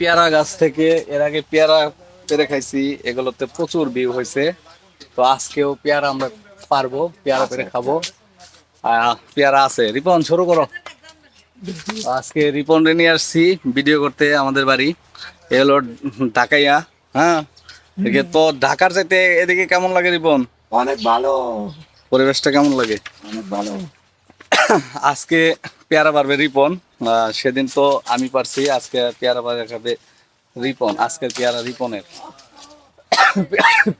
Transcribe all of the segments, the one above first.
পেয়ারা গাছ থেকে এর আগে পেয়ারা পেরে খাইছি এগুলোতে প্রচুর ভিউ হয়েছে তো আজকেও পেয়ারা আমরা পারব পেয়ারা পেরে খাব। পেয়ারা আছে। রিপন শুরু করো। আজকে রিপন রে নিয়ে আসছি ভিডিও করতে আমাদের বাড়ি। এ হলো ঢাকাইয়া হ্যাঁ? এদিকে তো ঢাকার চাইতে এদিকে কেমন লাগে রিপন? অনেক ভালো। পরিবেশটা কেমন লাগে? অনেক ভালো। আজকে পেয়ারা পারবে রিপন। সেদিন তো আমি পারছি আজকে পেয়ারা পারে খাবে রিপন আজকের পেয়ারা রিপনের।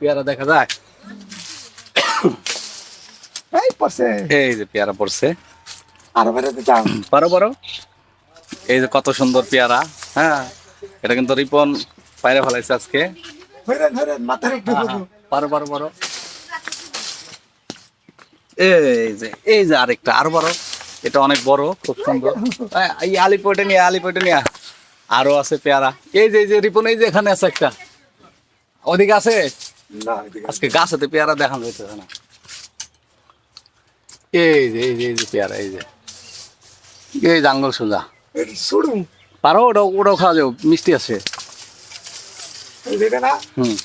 পেয়ারা দেখা যায়। এই পড়ছে। এই যে পেয়ারা পড়ছে। আরও বেরোতে চাও? পারো পারো। এই যে কত সুন্দর পেয়ারা হ্যাঁ? এটা কিন্তু রিপন ফেলাইছে আজকে। হ্যাঁ, পারো পারো পারো। এই যে এই যে আরেকটা আরও বড় এটা অনেক বড় খুব সুন্দর। এই নিয়ে নিয়ে। আরও আছে পেয়ারা। এই যে এই যে রিপন এই যে এখানে আছে একটা। ওদিকে আছে। আজকে গাছেতে পেয়ারা দেখানো যাইতেছে না। এই যে এই যে এই যে পেয়ারা এই যে। এই যে আঙ্গুল সোজা পারো ওটাও ওটাও খাওয়া যাবে মিষ্টি আছে। হুম।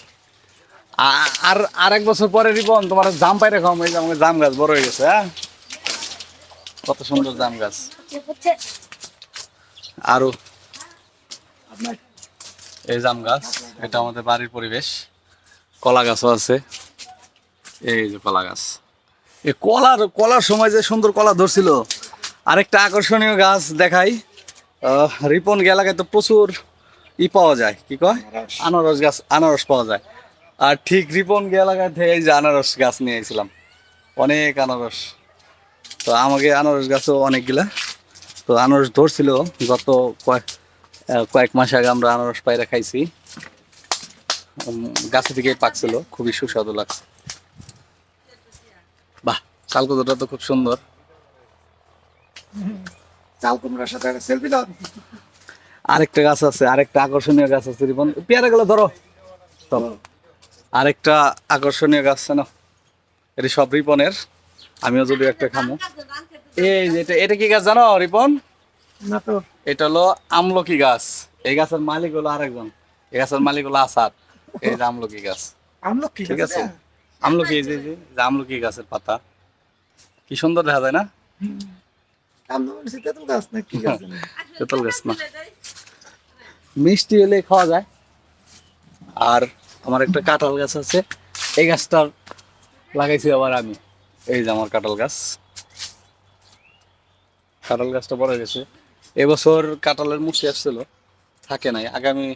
আর আর এক বছর পরে রিপন তোমার জাম পাই রেখো এই যে আমাকে জাম গাছ বড় হয়ে গেছে হ্যাঁ? কত সুন্দর জাম গাছ। আরও। এই জাম গাছ এটা আমাদের বাড়ির পরিবেশ। কলা গাছও আছে। এই যে কলা গাছ। এই কলার কলার সময় যে সুন্দর কলা ধরছিল আরেকটা আকর্ষণীয় গাছ দেখাই। আহ, রিপন এলাকায় তো প্রচুর ই পাওয়া যায় কি কয়? আনারস। গাছ আনারস পাওয়া যায়। আর ঠিক রিপন এলাকায় থেকে এই যে আনারস গাছ নিয়ে এসেছিলাম। অনেক আনারস। তো আমাকে আনারস গাছও অনেকগুলা। তো আনারস ধরছিল গত কয়েক কয়েক মাস আগে আমরা আনারস পায়রা খাইছি। গাছে থেকে পাকছিল খুবই সুস্বাদু লাগছে। বাহ কালকুদটা তো খুব সুন্দর। সাথে একটা সেলফি দাও। আরেকটা গাছ আছে আরেকটা আকর্ষণীয় গাছ আছে রিপন। পেয়ারা গুলো ধরো। তো আরেকটা আকর্ষণীয় গাছ আছে না? এটি সব রিপনের। আমিও যদি একটা খামো। এই যে এটা এটা কি গাছ জানো রিপন? না তো। এটা হলো আমলকি গাছ। এই গাছের মালিক হলো আরেকজন। এই গাছের মালিক হলো আসাদ। এই যে আমলকি গাছ। আমলো কি ঠিক আছে? আমলকি এই যে আমলকি গাছের পাতা। কি সুন্দর দেখা যায় না? আমলো তেঁতুল গাছ না কি গাছ তেঁতুল গাছ না। মিষ্টি হলে খাওয়া যায়। আর আমার একটা কাঁঠাল গাছ আছে। এই গাছটা লাগাইছি আবার আমি। এই যে আমার কাঁঠাল গাছ। কাঁঠাল গাছটা বড় গেছে। এবছর কাঁঠালের মুখি আসছিল থাকে নাই আগামী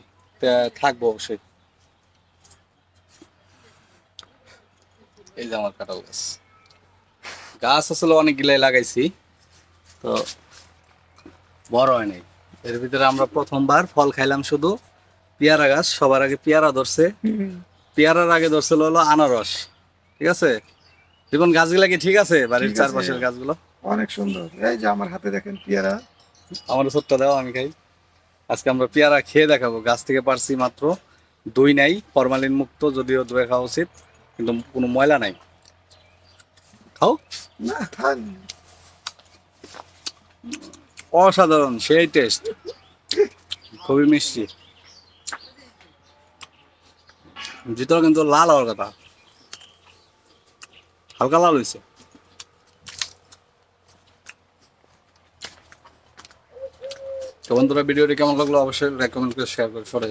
থাকব অবশ্যই। এই যে আমার কাঁঠাল গাছ। গাছ আসলে অনেকগুলাই লাগাইছি তো বড় হয় নাই এর ভিতরে আমরা প্রথমবার ফল খাইলাম শুধু পেয়ারা গাছ সবার আগে পেয়ারা ধরছে। পেয়ারার আগে ধরছিল হলো আনারস ঠিক আছে? জীবন গাছগুলা কি ঠিক আছে বাড়ির। চারপাশের গাছগুলো? অনেক সুন্দর। এই যে আমার হাতে দেখেন পেয়ারা। আমার ছোট্ট দাও আমি খাই। আজকে আমরা পেয়ারা খেয়ে দেখাবো। গাছ থেকে পারছি মাত্র দই নাই ফরমালিন মুক্ত যদিও দই খাওয়া উচিত কিন্তু কোনো ময়লা নাই। খাও। না খান। অসাধারণ সেই টেস্ট। খুবই মিষ্টি। ভিতরে কিন্তু লাল হওয়ার কথা। হালকা লাল হয়েছে তো বন্ধুরা ভিডিওটি কেমন লাগল অবশ্যই রেকমেন্ড করে শেয়ার করে সরে